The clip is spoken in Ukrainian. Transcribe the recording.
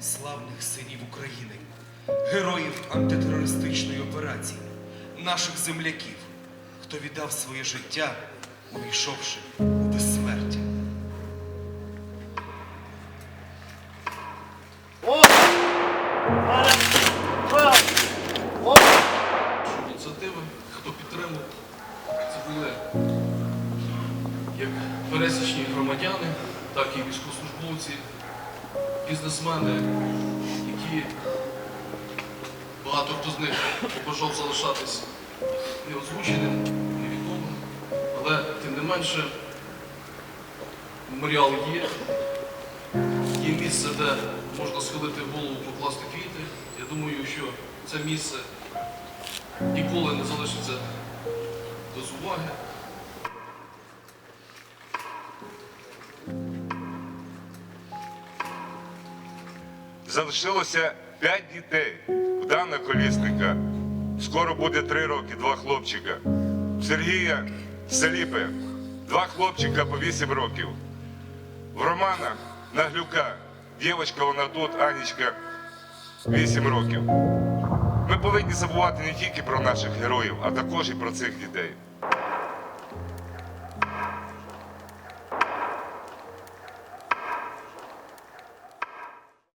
славних синів України, героїв антитерористичної операції, наших земляків, хто віддав своє життя, увійшовши у безсмертя. ініціативи, хто підтримав. Це були як пересічні громадяни, так і військовослужбовці, бізнесмени, які багато хто з них побажав залишатись неозвученим, невідомим. Але тим не менше меморіал є. Є місце, де можна схилити голову, покласти квіти. Я думаю, що це місце ніколи не залишиться без уваги. Залишилося п'ять дітей. В Дана Колісника скоро буде три роки, два хлопчика. В Сергія Селіпи два хлопчика по вісім років. В Романа Наглюка, дівчинка вона тут, Анічка, вісім років. Ми повинні забувати не тільки про наших героїв, а також і про цих дітей.